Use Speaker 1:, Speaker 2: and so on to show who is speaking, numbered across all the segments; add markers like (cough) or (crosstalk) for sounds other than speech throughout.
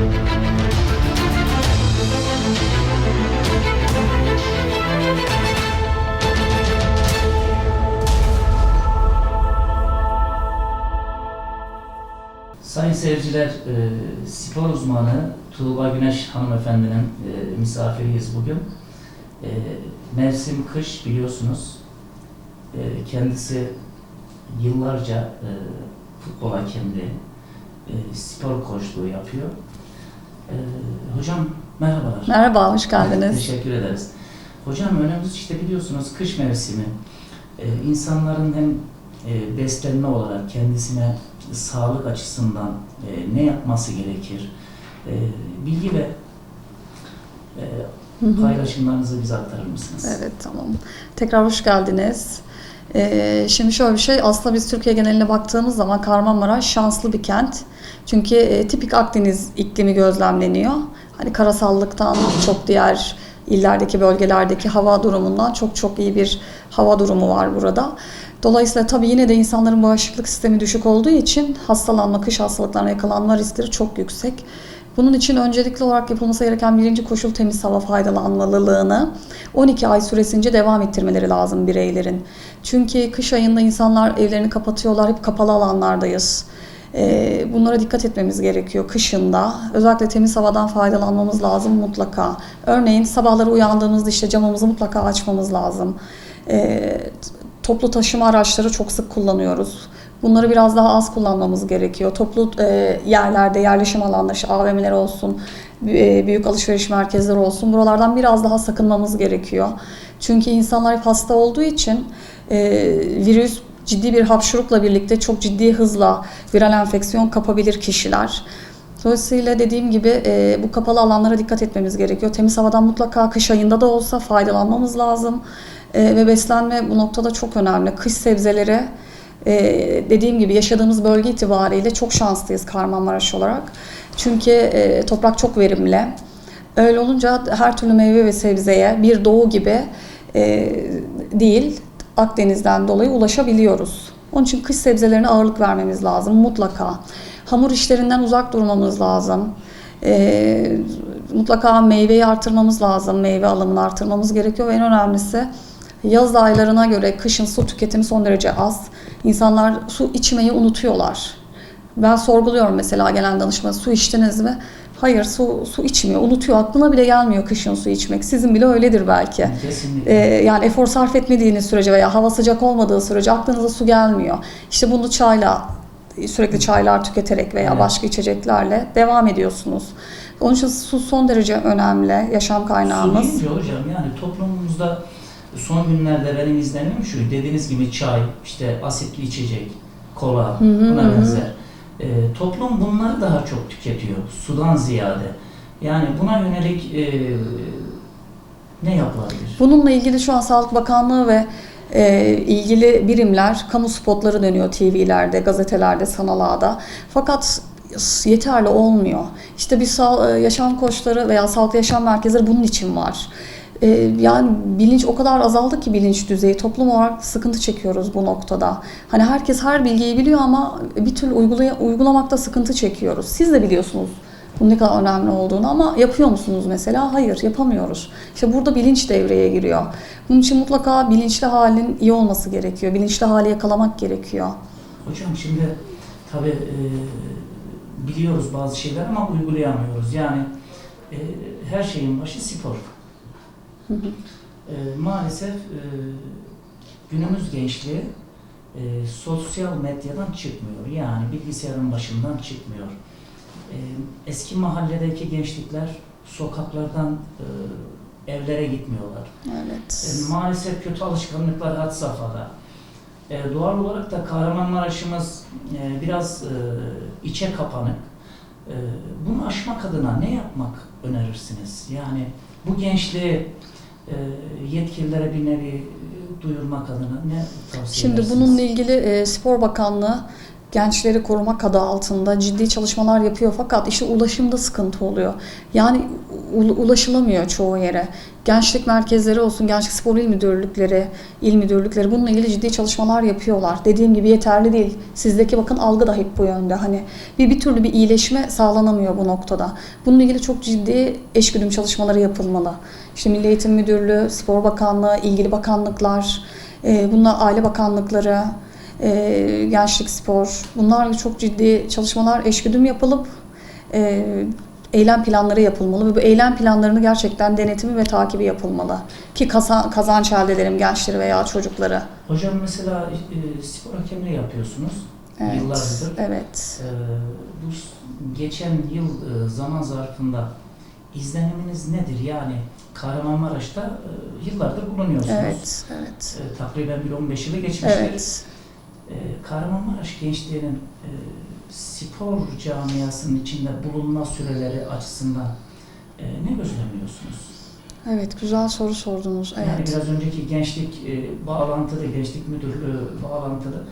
Speaker 1: Sayın seyirciler, e, spor uzmanı Tuğba Güneş hanımefendinin e, misafiriyiz bugün. E, mevsim kış biliyorsunuz. E, kendisi yıllarca futbol hakemliği, spor koçluğu yapıyor. E, hocam merhabalar.
Speaker 2: Merhaba, hoş geldiniz.
Speaker 1: Teşekkür ederiz. Hocam önümüz işte biliyorsunuz kış mevsimi. Ee, insanların hem e, beslenme olarak kendisine sağlık açısından e, ne yapması gerekir? E, bilgi ve e, paylaşımlarınızı bize aktarır mısınız?
Speaker 2: Evet, tamam. Tekrar hoş geldiniz. Ee, şimdi şöyle bir şey, aslında biz Türkiye geneline baktığımız zaman Kahramanmaraş şanslı bir kent. Çünkü e, tipik Akdeniz iklimi gözlemleniyor. Hani karasallıktan çok diğer illerdeki bölgelerdeki hava durumundan çok çok iyi bir hava durumu var burada. Dolayısıyla tabii yine de insanların bağışıklık sistemi düşük olduğu için hastalanma, kış hastalıklarına yakalanma riskleri çok yüksek. Bunun için öncelikli olarak yapılması gereken birinci koşul temiz hava faydalanmalılığını 12 ay süresince devam ettirmeleri lazım bireylerin. Çünkü kış ayında insanlar evlerini kapatıyorlar, hep kapalı alanlardayız. Ee, Bunlara dikkat etmemiz gerekiyor kışında. Özellikle temiz havadan faydalanmamız lazım mutlaka. Örneğin sabahları uyandığımızda işte camımızı mutlaka açmamız lazım. Ee, Toplu taşıma araçları çok sık kullanıyoruz. Bunları biraz daha az kullanmamız gerekiyor. Toplu e, yerlerde, yerleşim alanları, işte AVM'ler olsun, e, büyük alışveriş merkezleri olsun. Buralardan biraz daha sakınmamız gerekiyor. Çünkü insanlar hep hasta olduğu için e, virüs ciddi bir hapşurukla birlikte çok ciddi hızla viral enfeksiyon kapabilir kişiler. Dolayısıyla dediğim gibi e, bu kapalı alanlara dikkat etmemiz gerekiyor. Temiz havadan mutlaka kış ayında da olsa faydalanmamız lazım. E, ve beslenme bu noktada çok önemli. Kış sebzeleri e, dediğim gibi yaşadığımız bölge itibariyle çok şanslıyız Kahramanmaraş olarak. Çünkü e, toprak çok verimli. Öyle olunca her türlü meyve ve sebzeye bir doğu gibi e, değil Akdeniz'den dolayı ulaşabiliyoruz. Onun için kış sebzelerine ağırlık vermemiz lazım mutlaka. Hamur işlerinden uzak durmamız lazım. E, mutlaka meyveyi artırmamız lazım. Meyve alımını artırmamız gerekiyor ve en önemlisi yaz aylarına göre kışın su tüketimi son derece az. İnsanlar su içmeyi unutuyorlar. Ben sorguluyorum mesela gelen danışma su içtiniz mi? Hayır su, su içmiyor. Unutuyor. Aklına bile gelmiyor kışın su içmek. Sizin bile öyledir belki.
Speaker 1: Kesinlikle.
Speaker 2: Ee, yani efor sarf etmediğiniz sürece veya hava sıcak olmadığı sürece aklınıza su gelmiyor. İşte bunu çayla sürekli çaylar tüketerek veya
Speaker 1: Evet.
Speaker 2: başka içeceklerle devam ediyorsunuz. Onun için su son derece önemli yaşam
Speaker 1: Su
Speaker 2: kaynağımız.
Speaker 1: deyince hocam yani toplumumuzda son günlerde benim izlemim şu dediğiniz gibi çay, işte asitli içecek, kola
Speaker 2: Hı hı,
Speaker 1: buna benzer. Ee, toplum bunları daha çok tüketiyor sudan ziyade. Yani buna yönelik e, ne yapılabilir?
Speaker 2: Bununla ilgili şu an Sağlık Bakanlığı ve e, ilgili birimler kamu spotları dönüyor TV'lerde, gazetelerde, sanal ağda. Fakat yeterli olmuyor. İşte bir sağ, e, yaşam koçları veya sağlıklı yaşam merkezleri bunun için var. E, yani bilinç o kadar azaldı ki bilinç düzeyi. Toplum olarak sıkıntı çekiyoruz bu noktada. Hani herkes her bilgiyi biliyor ama bir türlü uygulaya, uygulamakta sıkıntı çekiyoruz. Siz de biliyorsunuz bunun ne kadar önemli olduğunu ama yapıyor musunuz mesela? Hayır, yapamıyoruz. İşte burada bilinç devreye giriyor. Bunun için mutlaka bilinçli halin iyi olması gerekiyor. Bilinçli hali yakalamak gerekiyor.
Speaker 1: Hocam şimdi tabi biliyoruz bazı şeyler ama uygulayamıyoruz. Yani e, her şeyin başı spor.
Speaker 2: Hı hı.
Speaker 1: E, maalesef e, günümüz gençliği e, sosyal medyadan çıkmıyor. Yani bilgisayarın başından çıkmıyor. E, eski mahalledeki gençlikler sokaklardan e, evlere gitmiyorlar.
Speaker 2: Evet.
Speaker 1: E, maalesef kötü alışkanlıklar had safhada. E, doğal olarak da Kahramanmaraş'ımız e, biraz e, içe kapanık. E, bunu aşmak adına ne yapmak önerirsiniz? Yani bu gençliği yetkililere bir nevi e, duyurmak adına ne tavsiye
Speaker 2: Şimdi
Speaker 1: edersiniz?
Speaker 2: bununla ilgili e, Spor Bakanlığı gençleri korumak adı altında ciddi çalışmalar yapıyor fakat işte ulaşımda sıkıntı oluyor. Yani ulaşılamıyor çoğu yere. Gençlik merkezleri olsun, gençlik spor il müdürlükleri, il müdürlükleri bununla ilgili ciddi çalışmalar yapıyorlar. Dediğim gibi yeterli değil. Sizdeki bakın algı da hep bu yönde. Hani bir bir türlü bir iyileşme sağlanamıyor bu noktada. Bununla ilgili çok ciddi eşgüdüm çalışmaları yapılmalı. İşte Milli Eğitim Müdürlüğü, Spor Bakanlığı, ilgili bakanlıklar, e, bunlar aile bakanlıkları, e, gençlik spor. Bunlarla çok ciddi çalışmalar eşgüdüm yapılıp e, eylem planları yapılmalı ve bu eylem planlarını gerçekten denetimi ve takibi yapılmalı. Ki kazan, kazanç elde edelim gençleri veya çocukları.
Speaker 1: Hocam mesela e, spor hakemliği yapıyorsunuz
Speaker 2: Evet.
Speaker 1: yıllardır.
Speaker 2: Evet.
Speaker 1: E, bu geçen yıl e, zaman zarfında izleniminiz nedir? Yani Kahramanmaraş'ta e, yıllardır bulunuyorsunuz.
Speaker 2: Evet. Evet.
Speaker 1: E, takriben bir 15 yılı geçmiştir.
Speaker 2: Evet.
Speaker 1: E, Kahramanmaraş gençliğinin e, spor camiasının içinde bulunma süreleri açısından e, ne gözlemliyorsunuz?
Speaker 2: Evet. Güzel soru sordunuz.
Speaker 1: Yani
Speaker 2: Evet.
Speaker 1: biraz önceki gençlik e, bağlantılı, gençlik müdürlüğü bağlantılı.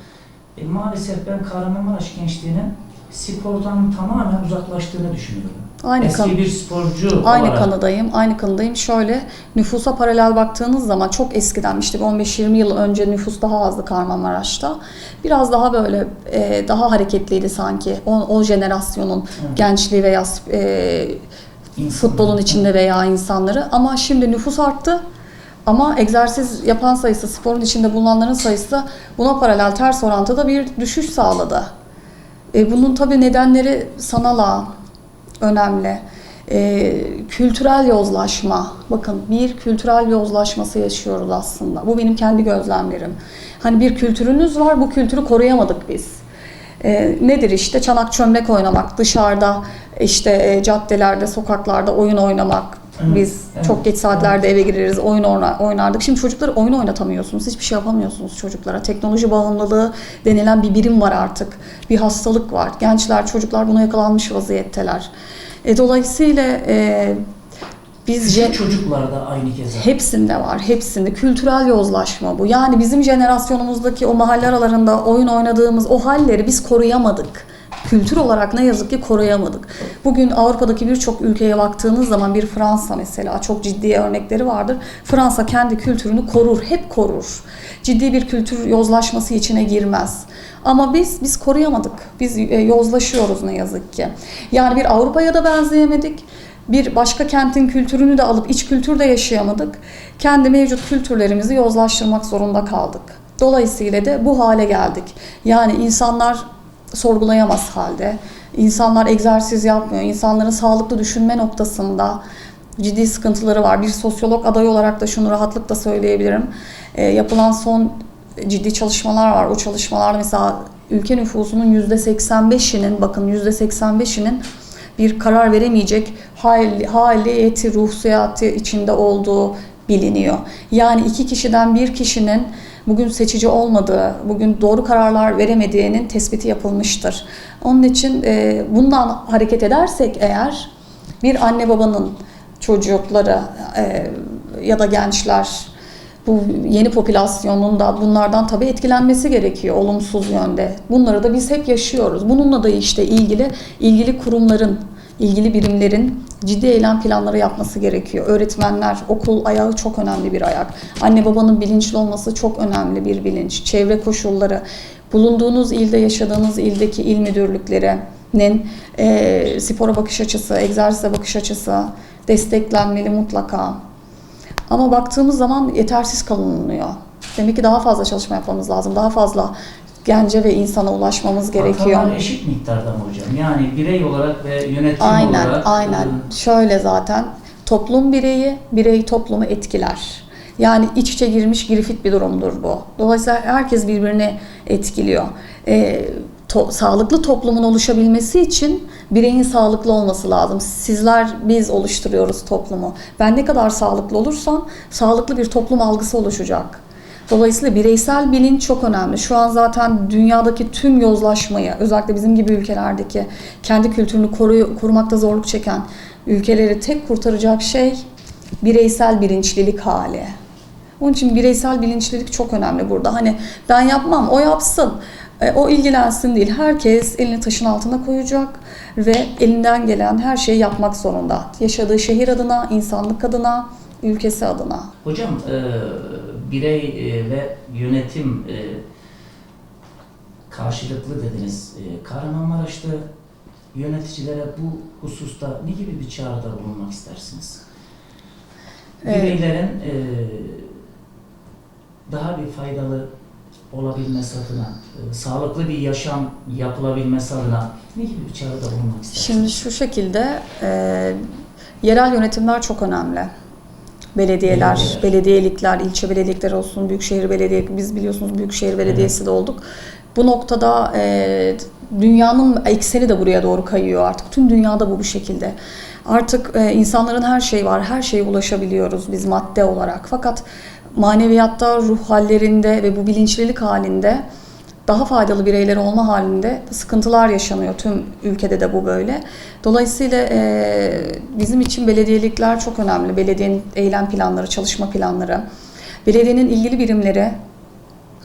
Speaker 1: E, maalesef ben Kahramanmaraş gençliğinin spordan tamamen uzaklaştığını düşünüyorum.
Speaker 2: Aynı
Speaker 1: Eski
Speaker 2: kan-
Speaker 1: bir sporcu
Speaker 2: Aynı
Speaker 1: olarak.
Speaker 2: kanıdayım, aynı kanıdayım. Şöyle nüfusa paralel baktığınız zaman çok eskiden işte bir 15-20 yıl önce nüfus daha azdı Kahramanmaraş'ta. Biraz daha böyle e, daha hareketliydi sanki o, o jenerasyonun gençliği veya e,
Speaker 1: İnsanlar.
Speaker 2: futbolun içinde veya insanları. Ama şimdi nüfus arttı. Ama egzersiz yapan sayısı, sporun içinde bulunanların sayısı buna paralel ters orantıda bir düşüş sağladı. E, bunun tabii nedenleri sanal ağ önemli. E, kültürel yozlaşma. Bakın bir kültürel yozlaşması yaşıyoruz aslında. Bu benim kendi gözlemlerim. Hani bir kültürünüz var, bu kültürü koruyamadık biz. E, nedir işte çanak çömlek oynamak, dışarıda işte e, caddelerde, sokaklarda oyun oynamak.
Speaker 1: Evet,
Speaker 2: Biz
Speaker 1: evet,
Speaker 2: çok geç saatlerde eve gireriz, oyun oyna- oynardık. Şimdi çocuklara oyun oynatamıyorsunuz, hiçbir şey yapamıyorsunuz çocuklara. Teknoloji bağımlılığı denilen bir birim var artık. Bir hastalık var. Gençler, çocuklar buna yakalanmış vaziyetteler. E, dolayısıyla e, biz
Speaker 1: Küçük
Speaker 2: je-
Speaker 1: çocuklar da aynı keza.
Speaker 2: Hepsinde var, hepsinde. Kültürel yozlaşma bu. Yani bizim jenerasyonumuzdaki o mahalle aralarında oyun oynadığımız o halleri biz koruyamadık. Kültür olarak ne yazık ki koruyamadık. Bugün Avrupa'daki birçok ülkeye baktığınız zaman bir Fransa mesela çok ciddi örnekleri vardır. Fransa kendi kültürünü korur, hep korur. Ciddi bir kültür yozlaşması içine girmez. Ama biz biz koruyamadık. Biz e, yozlaşıyoruz ne yazık ki. Yani bir Avrupa'ya da benzeyemedik bir başka kentin kültürünü de alıp iç kültürde yaşayamadık. Kendi mevcut kültürlerimizi yozlaştırmak zorunda kaldık. Dolayısıyla da bu hale geldik. Yani insanlar sorgulayamaz halde. İnsanlar egzersiz yapmıyor. İnsanların sağlıklı düşünme noktasında ciddi sıkıntıları var. Bir sosyolog aday olarak da şunu rahatlıkla söyleyebilirim. E, yapılan son ciddi çalışmalar var. O çalışmalarda mesela ülke nüfusunun %85'inin bakın %85'inin bir karar veremeyecek hal, haliyeti, ruhsiyatı içinde olduğu biliniyor. Yani iki kişiden bir kişinin bugün seçici olmadığı, bugün doğru kararlar veremediğinin tespiti yapılmıştır. Onun için e, bundan hareket edersek eğer bir anne babanın çocukları e, ya da gençler bu yeni popülasyonun da bunlardan tabii etkilenmesi gerekiyor olumsuz yönde. Bunları da biz hep yaşıyoruz. Bununla da işte ilgili ilgili kurumların, ilgili birimlerin ciddi eylem planları yapması gerekiyor. Öğretmenler, okul ayağı çok önemli bir ayak. Anne babanın bilinçli olması çok önemli bir bilinç. Çevre koşulları, bulunduğunuz ilde, yaşadığınız ildeki il müdürlüklerinin e, spora bakış açısı, egzersize bakış açısı desteklenmeli mutlaka. Ama baktığımız zaman yetersiz kalınıyor. Demek ki daha fazla çalışma yapmamız lazım. Daha fazla gence ve insana ulaşmamız gerekiyor.
Speaker 1: Hatalar eşit miktarda mı hocam? Yani birey olarak ve yönetim
Speaker 2: Aynen,
Speaker 1: olarak.
Speaker 2: aynen.
Speaker 1: e,
Speaker 2: Şöyle zaten toplum bireyi, birey toplumu etkiler. Yani iç içe girmiş girifit bir durumdur bu. Dolayısıyla herkes birbirini etkiliyor. Ee, to- sağlıklı toplumun oluşabilmesi için bireyin sağlıklı olması lazım. Sizler biz oluşturuyoruz toplumu. Ben ne kadar sağlıklı olursam sağlıklı bir toplum algısı oluşacak. Dolayısıyla bireysel bilinç çok önemli. Şu an zaten dünyadaki tüm yozlaşmayı, özellikle bizim gibi ülkelerdeki kendi kültürünü koruyu, korumakta zorluk çeken ülkeleri tek kurtaracak şey bireysel bilinçlilik hali. Onun için bireysel bilinçlilik çok önemli burada. Hani ben yapmam, o yapsın. E, o ilgilensin değil. Herkes elini taşın altına koyacak ve elinden gelen her şeyi yapmak zorunda. Yaşadığı şehir adına, insanlık adına, ülkesi adına.
Speaker 1: Hocam e, birey e, ve yönetim e, karşılıklı dediniz. E, Kahramanmaraş'ta yöneticilere bu hususta ne gibi bir çağrıda bulunmak istersiniz?
Speaker 2: Evet.
Speaker 1: Bireylerin e, daha bir faydalı olabilmesi adına, e, sağlıklı bir yaşam yapılabilmesi adına ne gibi bir çağrıda bulunmak istersiniz?
Speaker 2: Şimdi şu şekilde e, yerel yönetimler çok önemli. Belediyeler,
Speaker 1: Belediyeler.
Speaker 2: belediyelikler, ilçe belediyelikleri olsun, büyükşehir belediye, biz biliyorsunuz büyükşehir belediyesi de olduk. Bu noktada e, dünyanın ekseni de buraya doğru kayıyor artık. Tüm dünyada bu bu şekilde. Artık e, insanların her şeyi var, her şeye ulaşabiliyoruz biz madde olarak. Fakat maneviyatta, ruh hallerinde ve bu bilinçlilik halinde daha faydalı bireyler olma halinde sıkıntılar yaşanıyor. Tüm ülkede de bu böyle. Dolayısıyla e, bizim için belediyelikler çok önemli. Belediyenin eylem planları, çalışma planları, belediyenin ilgili birimleri,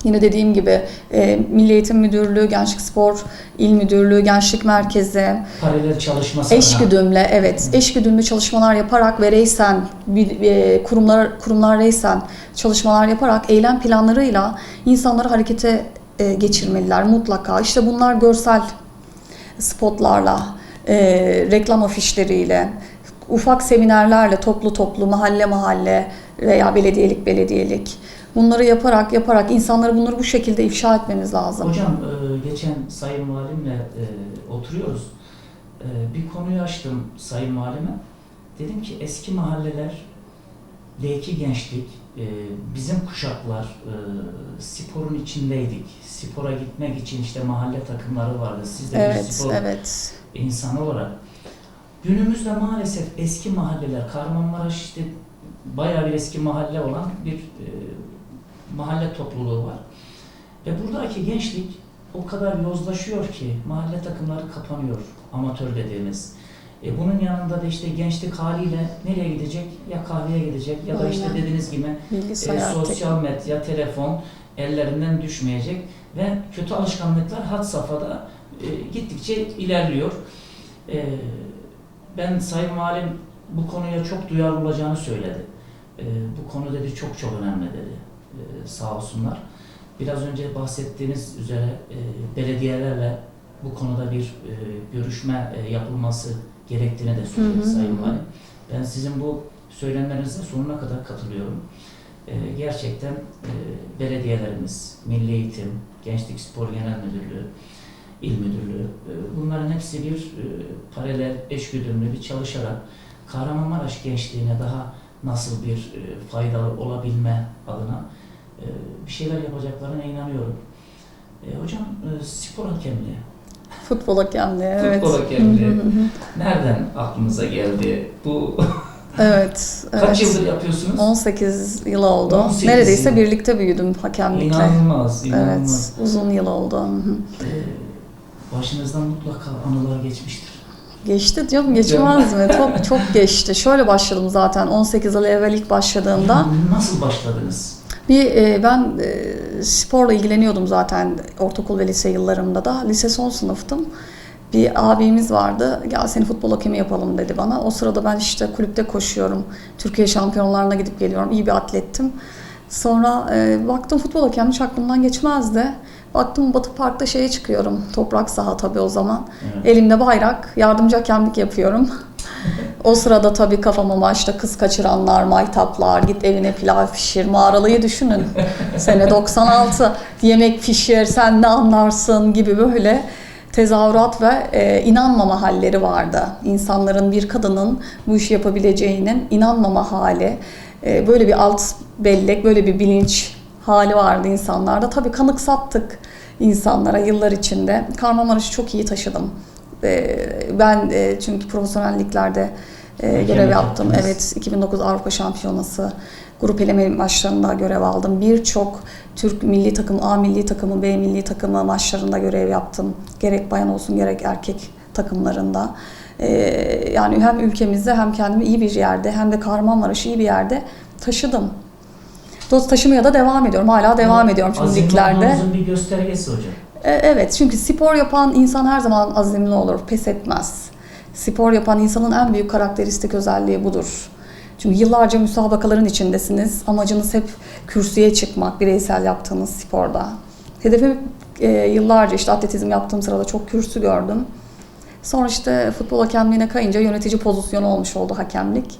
Speaker 2: Yine dediğim gibi e, Milli Eğitim Müdürlüğü, Gençlik Spor İl Müdürlüğü, Gençlik Merkezi,
Speaker 1: Paralel çalışması
Speaker 2: eş
Speaker 1: adına.
Speaker 2: güdümle evet eş güdümlü çalışmalar yaparak ve reysen e, kurumlar kurumlar reysen çalışmalar yaparak eylem planlarıyla insanları harekete e, geçirmeliler mutlaka. İşte bunlar görsel spotlarla, e, reklam afişleriyle, ufak seminerlerle toplu toplu mahalle mahalle veya belediyelik belediyelik bunları yaparak yaparak insanları bunları bu şekilde ifşa etmemiz lazım.
Speaker 1: Hocam e, geçen Sayın Valimle oturuyoruz. Bir konuyu açtım Sayın Valime. Dedim ki eski mahalleler, D2 gençlik, e, bizim kuşaklar e, sporun içindeydik. Spora gitmek için işte mahalle takımları vardı. Siz de bir
Speaker 2: Evet,
Speaker 1: spor
Speaker 2: evet.
Speaker 1: insanı olarak. Günümüzde maalesef eski mahalleler, Kahramanmaraş işte bayağı bir eski mahalle olan bir e, mahalle topluluğu var. Ve buradaki gençlik o kadar yozlaşıyor ki mahalle takımları kapanıyor, amatör dediğimiz. E, bunun yanında da işte gençlik haliyle nereye gidecek? Ya kahveye gidecek ya da işte dediğiniz gibi e, sosyal medya, telefon ellerinden düşmeyecek ve kötü alışkanlıklar had safhada e, gittikçe ilerliyor. E, ben Sayın Valim bu konuya çok duyarlı olacağını söyledi. E, bu konu dedi çok çok önemli dedi. E, sağ olsunlar. Biraz önce bahsettiğiniz üzere e, belediyelerle bu konuda bir e, görüşme e, yapılması gerektiğini de söyledi Sayın
Speaker 2: hı.
Speaker 1: Valim. Ben sizin bu söylemlerinize sonuna kadar katılıyorum. E, gerçekten e, belediyelerimiz, Milli Eğitim, Gençlik Spor Genel Müdürlüğü, İl Müdürlüğü, e, bunların hepsi bir e, paralel, eşgüdümlü bir çalışarak Kahramanmaraş gençliğine daha nasıl bir e, faydalı olabilme adına e, bir şeyler yapacaklarına inanıyorum. E, hocam e, spor hakemliği,
Speaker 2: Futbol hakemliği, evet.
Speaker 1: futbol hakemliği nereden aklınıza geldi? Bu
Speaker 2: Evet, (laughs)
Speaker 1: kaç
Speaker 2: evet.
Speaker 1: yıldır yapıyorsunuz?
Speaker 2: 18 yıl oldu.
Speaker 1: 18
Speaker 2: Neredeyse
Speaker 1: yıl.
Speaker 2: birlikte büyüdüm hakemlikle.
Speaker 1: İnanılmaz, inanılmaz.
Speaker 2: Evet, uzun yıl oldu.
Speaker 1: Ee, başınızdan mutlaka anılar geçmiştir.
Speaker 2: Geçti diyorum, geçmez mi? Çok çok geçti. Şöyle başladım zaten 18 yıl evvel ilk başladığımda.
Speaker 1: Nasıl başladınız?
Speaker 2: Bir e, ben e, sporla ilgileniyordum zaten ortaokul ve lise yıllarımda da. Lise son sınıftım. Bir abimiz vardı. Gel seni futbol hakemi yapalım dedi bana. O sırada ben işte kulüpte koşuyorum. Türkiye şampiyonlarına gidip geliyorum. İyi bir atlettim. Sonra e, baktım futbol hakemi hiç aklımdan geçmezdi. Baktım Batı Park'ta şeye çıkıyorum. Toprak saha tabii o zaman.
Speaker 1: Evet.
Speaker 2: Elimde bayrak, yardımcı hakemlik yapıyorum. O sırada tabii kafama maçta kız kaçıranlar, maytaplar, git evine pilav pişir, mağaralıyı düşünün. (laughs) Sene 96, yemek pişir, sen ne anlarsın gibi böyle tezahürat ve e, inanmama halleri vardı. İnsanların bir kadının bu işi yapabileceğinin inanmama hali, e, böyle bir alt bellek, böyle bir bilinç hali vardı insanlarda. Tabii kanıksattık insanlara yıllar içinde. Kahramanmaraş'ı çok iyi taşıdım. E, ben e, çünkü profesyonelliklerde e, görev yaptım.
Speaker 1: yaptınız.
Speaker 2: Evet, 2009 Avrupa Şampiyonası grup eleme maçlarında görev aldım. Birçok Türk milli takımı, A milli takımı, B milli takımı maçlarında görev yaptım. Gerek bayan olsun gerek erkek takımlarında. Ee, yani hem ülkemizde hem kendimi iyi bir yerde hem de Kahramanmaraş'ı iyi bir yerde taşıdım. Dost taşımaya da devam ediyorum. Hala devam ediyorum çünkü
Speaker 1: Azim
Speaker 2: liglerde.
Speaker 1: bir göstergesi hocam.
Speaker 2: E, Evet çünkü spor yapan insan her zaman azimli olur, pes etmez. Spor yapan insanın en büyük karakteristik özelliği budur. Çünkü yıllarca müsabakaların içindesiniz. Amacınız hep kürsüye çıkmak bireysel yaptığınız sporda. Hedefim e, yıllarca işte atletizm yaptığım sırada çok kürsü gördüm. Sonra işte futbol hakemliğine kayınca yönetici pozisyonu olmuş oldu hakemlik.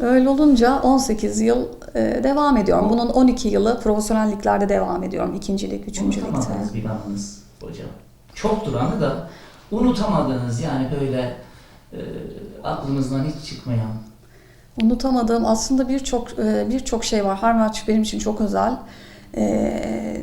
Speaker 2: Öyle olunca 18 yıl e, devam ediyorum. Bunun 12 yılı profesyonel liglerde devam ediyorum. İkincilik, üçüncülükte.
Speaker 1: Unutamadığınız bir anınız hocam. Çoktur anı da unutamadığınız yani böyle e, aklınızdan hiç çıkmayan.
Speaker 2: Unutamadığım aslında birçok e, birçok şey var. Her maç benim için çok özel. E,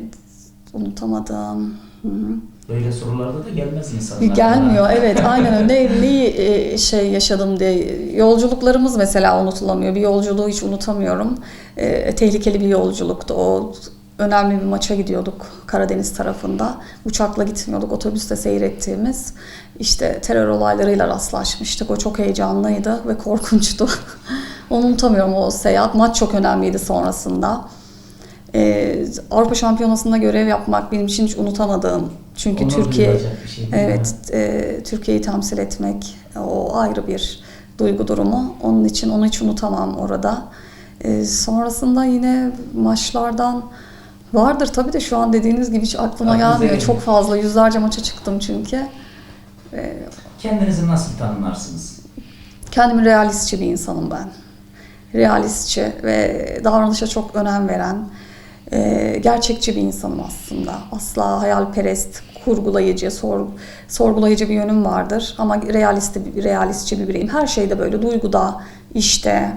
Speaker 2: unutamadığım. Hı hı.
Speaker 1: Böyle sorularda da gelmez insanlar.
Speaker 2: Gelmiyor evet aynen öyle. (laughs) Ne, neyi e, şey yaşadım diye. Yolculuklarımız mesela unutulamıyor. Bir yolculuğu hiç unutamıyorum. E, tehlikeli bir yolculuktu. O önemli bir maça gidiyorduk Karadeniz tarafında. Uçakla gitmiyorduk. Otobüste seyrettiğimiz. işte terör olaylarıyla rastlaşmıştık. O çok heyecanlıydı ve korkunçtu. (laughs) Onu unutamıyorum o seyahat. Maç çok önemliydi sonrasında. Ee, Avrupa Şampiyonası'nda görev yapmak benim için hiç unutamadığım. Çünkü
Speaker 1: Onur
Speaker 2: Türkiye
Speaker 1: şey?
Speaker 2: Evet, e, Türkiye'yi temsil etmek o ayrı bir duygu durumu. Onun için onu hiç unutamam orada. E, sonrasında yine maçlardan vardır tabii de şu an dediğiniz gibi hiç aklıma
Speaker 1: Aklınıza
Speaker 2: gelmiyor.
Speaker 1: gelmiyor.
Speaker 2: Çok fazla yüzlerce maça çıktım çünkü. E,
Speaker 1: Kendinizi nasıl tanımlarsınız?
Speaker 2: kendimi realistçi bir insanım ben. Realistçi ve davranışa çok önem veren, e, gerçekçi bir insanım aslında. Asla hayalperest, kurgulayıcı, sor, sorgulayıcı bir yönüm vardır. Ama realist, realistçi bir bireyim. Her şeyde böyle duyguda, işte,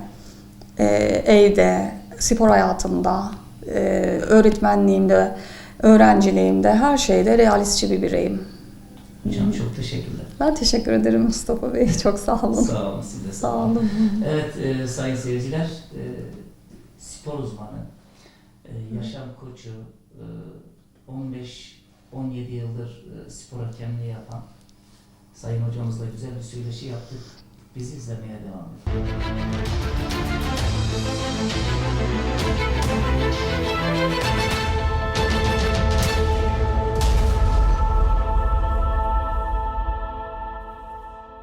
Speaker 2: e, evde, spor hayatımda, e, öğretmenliğimde, öğrenciliğimde, her şeyde realistçi bir bireyim.
Speaker 1: Hocam çok teşekkürler.
Speaker 2: Ben teşekkür ederim Mustafa Bey. (laughs) Çok sağ olun.
Speaker 1: Sağ olun siz de
Speaker 2: Sağ olun.
Speaker 1: Evet e, sayın seyirciler, e, spor uzmanı, e, yaşam koçu, e, 15-17 yıldır e, spor hakemliği yapan sayın hocamızla güzel bir söyleşi yaptık. This izlemeye devam edelim. Müzik